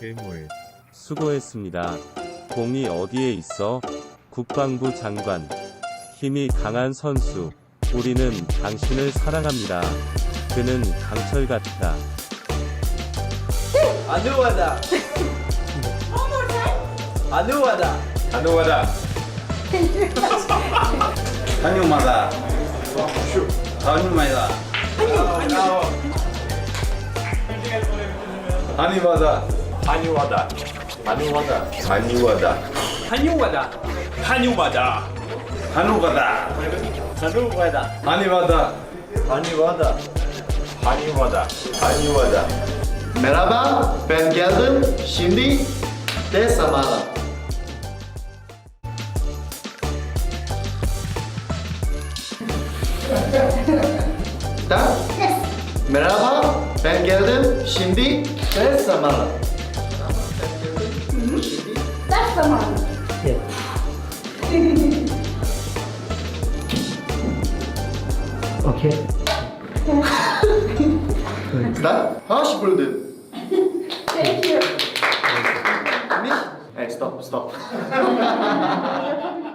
괴물. 수고했습니다. 공이 어디에 있어? 국방부 장관. 힘이 강한 선수. 우리는 당신을 사랑합니다. 그는 강철 같다. 아누와다. 아누와다. 아누와다. 단유마다. 단유마다. 단유마다. 단유마다. Anuada. Anuada. Anuada. Hanuada. Hanumada. Hanumada. Hanuada. Animada. Hanuada. Animada. Animada. Merhaba, ben geldim. Şimdi de zamanı. Da? Merhaba, ben geldim. Şimdi de zamanı. Okay. Evet. okay. Stop. Harsh Bruder. Thank you. Hey, stop, stop.